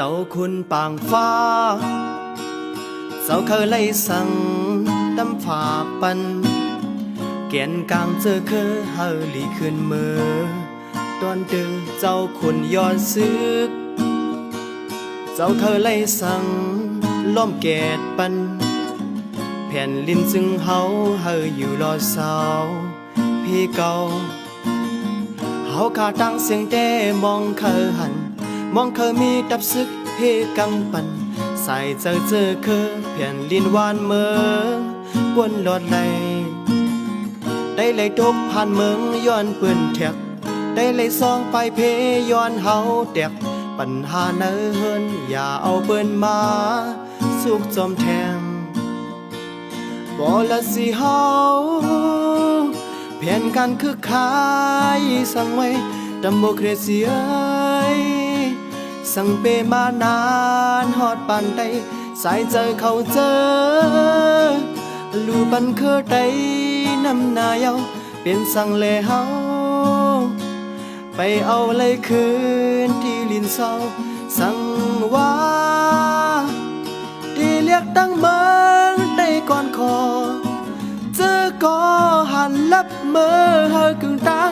เจ้าคุณปางฟ้า เจ้าเคยไล่สั่งดำฝาปันแกนกลางเจอเคอเฮาหลีขึ้นมือตอนดึงเจ้าคุณย้อนซึก เจ้าเคยไล่สั่งล้อมแกดปันแผ่นลินจึงเฮาเฮาอยู่รอเสาพี่เก่าเฮาขาตั้งเสียงแต่มองเคยหัน มองเคยมีดับซึกเพกังปันใส่เจอเจอเคอแผ่นลินวานเมืองบนหลอดไหลได้เลยทุกผ่านเมืองย้อนปืนแทกได้เลยซองไปเพย้อนเฮาแตกปัญหาเนื้อเฮินอย่าเอาเปืนมาสุกจอมแทงบ่ละสิเฮาแผนการคือขายสั่งไว้ดัมโมครซีเอ้ย สั่งเปมานานฮอดปานใดสายเจอเขาเจอ ลูปันเคอใดน้ำนายเอาเป็นสั่งเลเฮาไปเอาเลยคืนที่ลินเศร้าสั่งว่าที่เรียกตั้งเมืองได้ก่อนคอเจอก็หันลับเมื่อเฮากึ่งตา